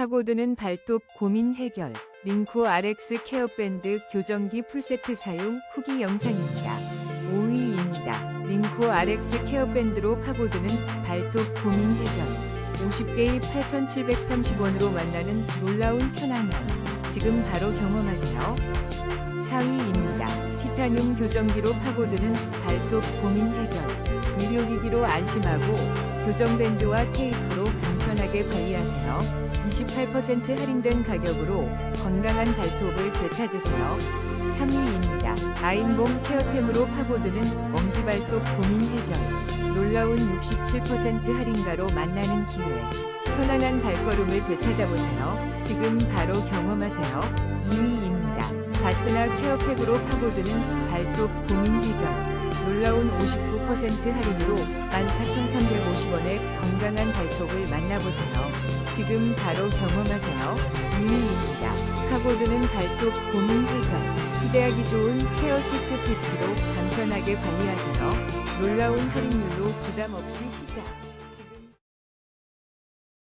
파고드는 발톱 고민 해결. 링코 RX 케어밴드 교정기 풀세트 사용 후기 영상입니다. 5위입니다. 링코 RX 케어밴드로 파고드는 발톱 고민 해결. 50개의 8,730원으로 만나는 놀라운 편안함. 지금 바로 경험하세요. 4위입니다. 티타늄 교정기로 파고드는 발톱 고민 해결. 의료기기로 안심하고 교정밴드와 테이프 로 간편하게 관리하세요. 28% 할인된 가격으로 건강한 발톱을 되찾으세요. 3위입니다. 아임봉 케어템으로 파고드는 먼지발톱 고민 해결. 놀라운 67% 할인가로 만나는 기회. 편안한 발걸음을 되찾아보세요. 지금 바로 경험하세요. 2위입니다. 바스나 케어팩으로 파고드는 발톱 고민 해결. 놀라운 59% 할인으로 14,350 건강한 발톱을 만나보세요. 지금 바로 경험하세요. 2위입니다. 파고드는 발톱 고민 해결. 휴대하기 좋은 케어 시트 패치로 간편하게 관리하세요. 놀라운 할인율로 부담 없이 시작.